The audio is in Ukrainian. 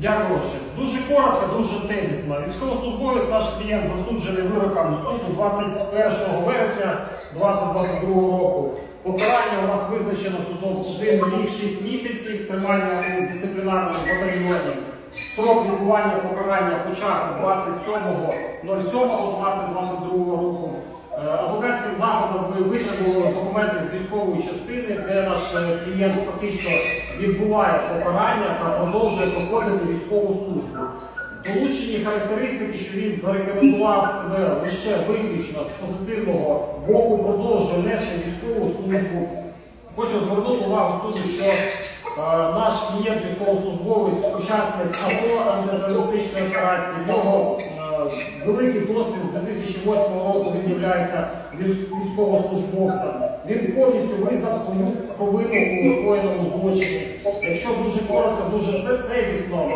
Дякую ще. Дуже коротко, дуже тезісно. Військовослужбовець наш клієнт засуджений вироком суду 21 вересня 2022 року. Покарання у нас визначено судом 1 рік 6 місяців тримання у дисциплінарному батальйоні. Строк відбування покарання почався 27.07.2022 року. Адвокатським витребували документи з військової частини, де наш е, клієнт фактично відбуває покарання та продовжує проходити військову службу. Долучені характеристики, що він зарекомендував себе лише виключно з позитивного боку, продовжує нести військову службу. Хочу звернути увагу суду, що е, наш клієнт військовослужбовець, учасник АТО антитерористичної операції, е, великий досвід з 2008 року він є військовослужбовцем. Він повністю визнав свою провину у скоєному злочині. Якщо дуже коротко, дуже тезісно.